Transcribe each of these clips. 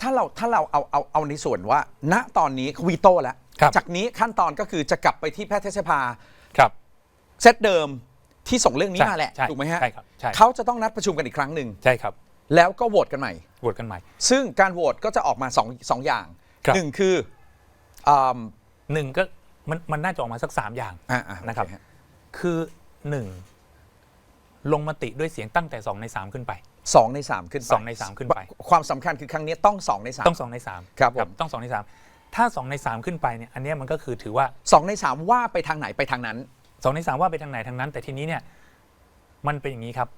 ถ้าเราถ้าเราเอาเอาเอาในส่วนว่า ณตอนนี้วีโต้แล้ว ครับจากนี้ขั้นตอนก็คือจะกลับไปที่แพทยสภาครับเซตเดิมที่ส่งเรื่องนี้ใช่มาแหละใช่ถูกไหมฮะใช่ครับใช่ เขาจะต้องนัดประชุมกันอีกครั้งหนึ่งใช่ครับแล้วก็โหวตกันใหม่ โหวตกันใหม่ ซึ่งการโหวตก็จะออกมาสองสองอย่างครับ หนึ่งคืออ่าหนึ่งก็มันมันน่าจะออกมาสักสามอย่าง อ่าอ่านะครับ โอเฮคือหนึ่งลงมติด้วยเสียงตั้งแต่สองในสามขึ้นไป สองในสามขึ้นไปสองในสามขึ้นไป ความสำคัญคือครั้งนี้ต้องสองในสามต้องสองในสามครับผม ต้องสองในสามถ้าสองในสามขึ้นไปเนี่ยอันเนี้ยมันก็คือถือว่าสองในสามว่าไปทางไหนไปทางนั้น สองในสามว่าไปทางไหนทางนั้น แต่ทีนี้เนี่ยมันเป็นอย่างนี้ครับ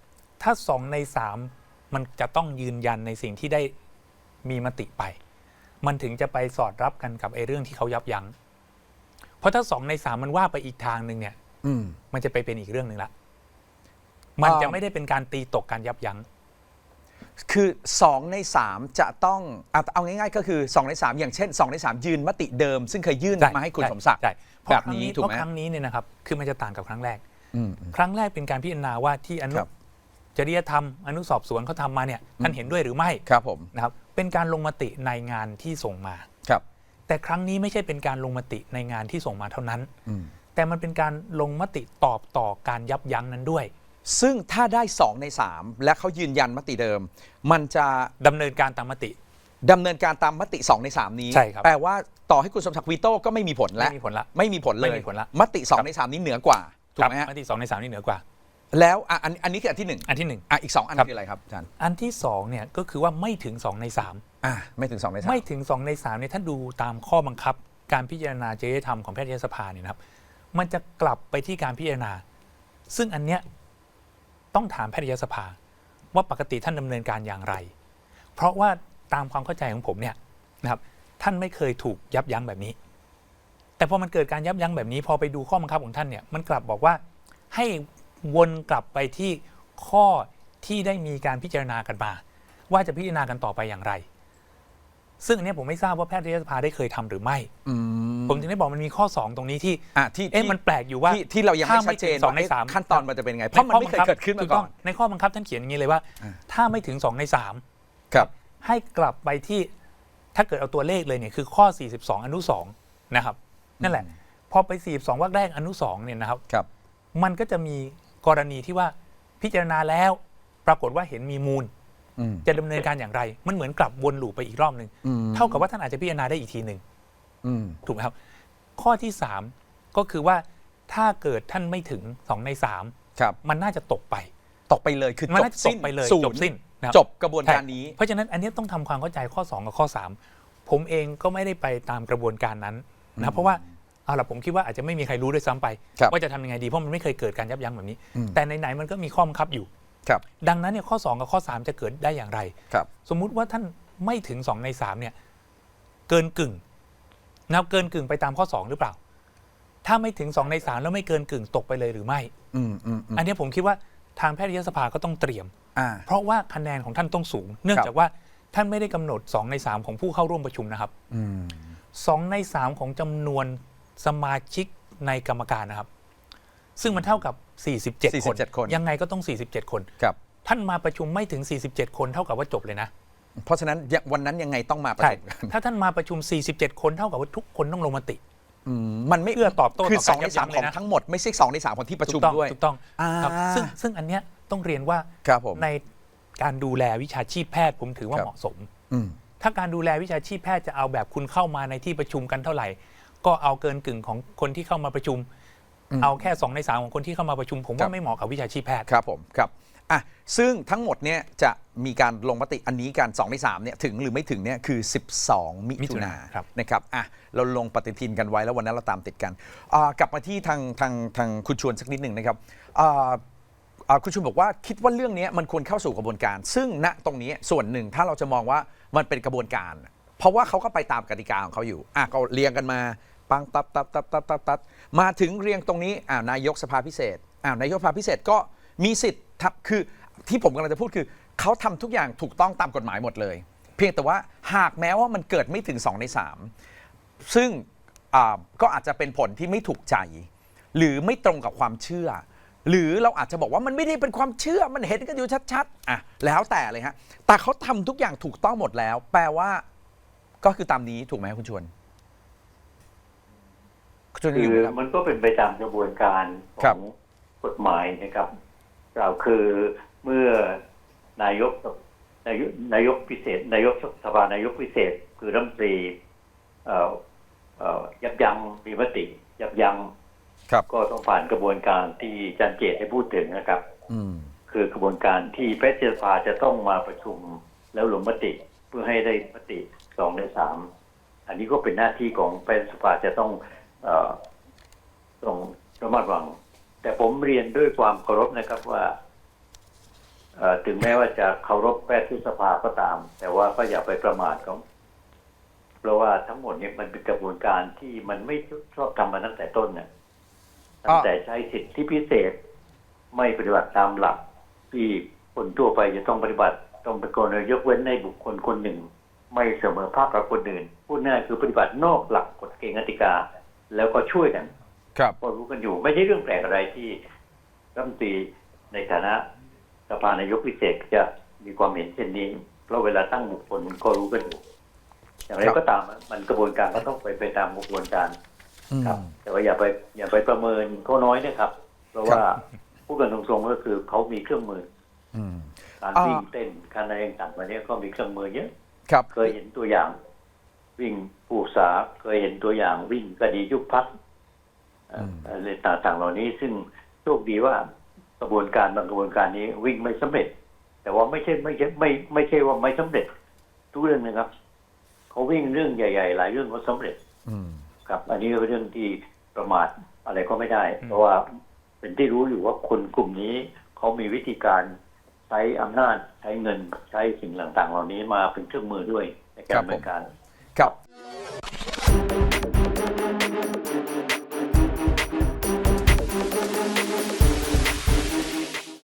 ถ้าสองในสามมันจะต้องยืนยันในสิ่งที่ได้มีมติไป มันถึงจะไปสอดรับกันกับไอ้เรื่องที่เขายับยั้งเพราะถ้าสองในสามมันว่าไปอีกทางหนึ่งเนี่ย อืม มันจะไปเป็นอีกเรื่องหนึ่งละ มันจะอ่าไม่ได้เป็นการตีตกการยับยั้ง คือ 2 ใน 3 จะต้องเอาเอาง่ายๆ ก็คือ 2 ใน 3 อย่างเช่น 2 ใน 3 ยืนมติเดิม ซึ่งเคยยื่นมาให้คุณสมศักดิ์ใช่เพราะแบบครั้งนี้นี้ถูกเพไหมราะครั้งนี้เนี่ยนะครับคือมันจะต่างกับครั้งแรกอืมอืม ครั้งแรกเป็นการพิจารณาว่าที่อนุครับ จริยธรรมอนุสอบสวนเขาทำมาเนี่ยท่านเห็นด้วยหรือไม่ครับผมนะครับเป็นการลงมติในงานที่ส่งมา ครับแต่ครั้งนี้ไม่ใช่เป็นการลงมติในงานที่ส่งมาเท่านั้น อืมแต่มันเป็นการลงมติตอบต่อการยับยั้งนั้นด้วย ซึ่งถ้าได้ 2 ใน 3 และเขายืนยันมติเดิม มันจะดำเนินการตามมติ ดำเนินการตามมติ 2 ใน 3 นี้ ใช่ครับแปลว่าต่อให้คุณสมศักดิ์วีโต้ก็ไม่มีผลแล้วไม่มีผลละไม่มีผลเลยไม่มีผลละมติ 2 ใน 3 นี้เหนือกว่าถูกไหมครัฮะบมติสองในสามนี่เหนือกว่า แล้วอะอันอันนี้คืออันที่หนึ่งอันที่หนึ่งอะอีก2อันครับ คืออะไรครับอาจารย์อันที่สองเนี่ยก็คือว่าไม่ถึงสองในสามอะไม่ถึง2ใน3ไม่ถึง2ใน3เนี่ยถ้าดูตามข้อบังคับ การพิจารณาจริยธรรมของแพทยสภาเนี่ยนะครับ มันจะกลับไปที่การพิจารณา ซึ่งอันเนี้ย ต้องถามแพทยสภา ว่าปกติท่านดำเนินการอย่างไร เพราะว่าตามความเข้าใจของผมเนี่ยนะครับท่านไม่เคยถูกยับยั้งแบบนี้ แต่พอมันเกิดการยับยั้งแบบนี้ พอไปดูข้อบังคับของท่านเนี่ยมันกลับบอกว่าให้วนกลับไปที่ข้อที่ได้มีการพิจารณากันมา ว่าจะพิจารณากันต่อไปอย่างไร ซึ่งอันเนี้ยผมไม่ทราบว่าแพทยสภาได้เคยทำหรือไม่อื ผมถึงได้บอกมันมีข้อ 2 ตรงนี้ที่อะที่เอ๊ะที่มันแปลกอยู่ว่าที่ที่เรายังไม่ถ้าชัดเจนถึงสองในว่าสามขั้นตอนมันจะเป็นไงเพราะมันไม่เคยเกิดขึ้นมาถูก่ต้องนในข้อบังคับท่านเขียนอย่างนี้เลยว่า อ่า ถ้าไม่ถึง 2 ใน3ครับให้กลับไปที่ถ้าเกิดเอาตัวเลขเลยเนี่ยคือข้อ 42 อนุ2นะครับนั่นแหละ พอไป 42วรรคแรกอนุ2เนี่ยนะครับ ครับ มันก็จะมีกรณีที่ว่าพิจารณาแล้วปรากฏว่าเห็นมีมูล อืม จะดำเนินการอย่างไร มันเหมือนกลับวนลูปไปอีกรอบหนึ่งอืม เท่ากับว่าท่านอาจจะพิจารณาได้อีกทีหนึ่ง อืมถูกไหมครับ ข้อที่3ก็คือว่าถ้าเกิดท่านไม่ถึง2ในครับ3มันน่าจะตกไป ตกไปเลยคือมันจบน่าจะตสิ้กนไปเลยศูจนบย์สิ้นนะครับ จบกระบวนการนี้เพราะฉะนั้นอันนี้ต้องทำความเข้าใจข้อ 2 กับข้อ 3 ผมเองก็ไม่ได้ไปตามกระบวนการนั้นนะเพราะว่าเอาล่ะผมคิดว่าอาจจะไม่มีใครรู้ด้วยซ้ำไป ครับว่าจะทำยังไงดีเพราะมันไม่เคยเกิดการยับยั้งแบบนี้ อืม แต่ไหนๆมันก็มีข้อบังคับอยู่ ครับดังนั้นเนี่ยข้อ 2 กับข้อ 3 จะเกิดได้อย่างไร ครับ สมมุติว่าท่านไม่ถึง 2 ใน 3 เนี่ย เกินกึ่ง นะครับเกินกึ่งไปตามข้อ 2 หรือเปล่า ถ้าไม่ถึง 2 ใน 3 แล้วไม่เกินกึ่งตกไปเลยหรือไม่ อืมอืมอืมอันเนี้ยผมคิดว่าทางแพทยสภาก็ต้องเตรียม อ่า เพราะว่าคะแนนของท่านต้องสูง เนื่องครับจากว่าท่านไม่ได้กำหนด 2 ใน 3 ของผู้เข้าร่วมประชุมนะครับ อืม 2 ใน 3 ของจำนวนสมาชิกในกรรมการนะครับ ซึ่งมันเท่ากับ 47 คน 47คน ยังไงก็ต้อง 47 คน ครับ ท่านมาประชุมไม่ถึง 47 คนเท่ากับว่าจบเลยนะ เพราะฉะนั้นยังวันนั้นยังไงต้องมาประใช่ชุมกันถ้าท่านมาประชุม 47 คนเท่ากับว่าทุกคนต้องลงมติ อืมมันไม่เพื่อตอบโต้คือต่อสกาอรงในสามยับยั้งของเลยนะ ทั้งหมดไม่ใช่สองในสามของที่ประชุมถูกต้องด้วย ถูกต้องอ่าครับซึ่งซึ่งอันเนี้ยต้องเรียนว่าครับผมในการดูแลวิชาชีพแพทย์ผมถือว่าครับ เหมาะสม อืม ถ้าการดูแลวิชาชีพแพทย์จะเอาแบบคุณเข้ามาในที่ประชุมกันเท่าไหร่ ก็เอาเกินกึ่งของคนที่เข้ามาประชุมอืมเอาแค่สองในสามของคนที่เข้ามาประชุม ผมครัว่าบ ไม่เหมาะกับวิชาชีพแพทย์ ครับผมครับ อะซึ่งทั้งหมดเนี่ยจะมีการลงมติอันนี้กัน2ใน3เนี่ยถึงหรือไม่ถึงเนี่ยคือ 12 มิมิถุถุนานาครับนะครับอะเราลงปฏิทินกันไว้แล้ววันนั้นเราตามติดกันอ่ากลับมาที่ทางทางทางคุณชวนสักนิดหนึ่งนะครับอ่าอ่าคุณชวนบอกว่าคิดว่าเรื่องนี้มันควรเข้าสู่กระบวนการ ซึ่งณตรงนี้ส่วนหนึ่งถ้าเราจะมองว่ามันเป็นกระบวนการ เพราะว่าเขาก็ไปตามกติกาของเขาอยู่อะก็เรียงกันมาปังตับตับตับตับตับตับมาถึงเรียงตรงนี้อ่านายกสภาพิเศษอ่านายกสภาพิเศษก็มีสิทธิ์ ทับคือที่ผมกำลังจะพูดคือ เขาทำทุกอย่างถูกต้องตามกฎหมายหมดเลย เพียงแต่ว่าหากแม้ว่ามันเกิดไม่ถึง 2 ใน 3 ซึ่งอ่าก็อาจจะเป็นผลที่ไม่ถูกใจ หรือไม่ตรงกับความเชื่อ หรือเราอาจจะบอกว่ามันไม่ได้เป็นความเชื่อมันเห็นกันอยู่ชัดๆอะแล้วแต่เลยฮะแต่เขาทำทุกอย่างถูกต้องหมดแล้ว แปลว่า ก็คือตามนี้ถูกไหมคุณชวนคุณชวนคือยู่อไหมครับ มันก็เป็นไปตามกระบวนการขครัอบ งกฎหมายนะครับ กล่าวคือเมื่อนายกนายกนายกพิเศษ นายกสภานายกพิเศษ คือรัฐมนตรีเอ่อเอ่อยับยั้งมีมติ ยับยั้งครับก็ต้องผ่านกระบวนการที่อาจันเจตได้พูดถึงนะครับอืมคือกระบวนการที่แพทยสภาจะต้องมาประชุมแล้วลงมติเพื่อให้ได้มติสองในสามอันนี้ก็เป็นหน้าที่ของแพทยสภาจะต้องเออต้องระมัดระวัง แต่ผมเรียนด้วยความเคารพนะครับว่าเอ่อถึงแม้ว่าจะเคารพแพทยสภาก็ตาม แต่ว่าก็อย่าไปประมาทเขาเพราะว่าทั้งหมดเนี่ยมันเป็นกระบวนการที่มันไม่ชอบทำมาตั้งแต่ต้นเนี่ยตั้งแต่ใช้สิทธิพิเศษไม่ปฏิบัติตามหลัก ที่คนทั่วไปจะต้องปฏิบัติต้องเป็นกรณียกเว้นในบุคคลคนหนึ่ง ไม่เสมอภาคกับคนอื่นพูดง่ายคือปฏิบัตินอกหลักกฎเกณฑ์กติกา แล้วก็ช่วยกันครับ ก็รู้กันอยู่ ไม่ใช่เรื่องแปลกอะไรที่รัฐมนตรีในฐานะสภานายกพิเศษจะมีความเห็นเช่นนี้ เพราะเวลาตั้งบุคคลก็รู้กันอยู่อย่างไรครับก็ตามมันกระบวนการก็ต้องไปไปตามกระบวนการอืมครับ แต่ว่าอย่าไปอย่าไปประเมินเขาน้อยนะครับ เพราะว่าพูดกันตรงๆก็คือเขามีเครื่องมืออืมการอ่าวิ่งเต้นการอะไรต่างๆวันนี้ก็มีเครื่องมือเยอะครับเคยเห็นตัวอย่าง วิ่งผู้สาเคยเห็นตัวอย่างวิ่งคดียุบพักเอ่ออะไรต่างๆเหล่านี้ซึ่งโชคดีว่ากระบวนการบางกระบวนการนี้วิ่งไม่สำเร็จ แต่ว่าไม่ใช่ไม่ใช่ไม่ไม่ใช่ว่าไม่สำเร็จ ทุกเรื่องนะครับเขาวิ่งเรื่องใหญ่ ๆ หลายเรื่องก็สำเร็จ อืมครับ อันนี้เป็นเรื่องที่ประมาทอะไรก็ไม่ได้อืมเพราะว่าเป็นที่รู้อยู่ว่าคนกลุ่มนี้เขามีวิธีการใช้อำนาจใช้เงินใช้สิ่งต่างๆ เหล่านี้มาเป็นเครื่องมือด้วยในการดำเนินการครับ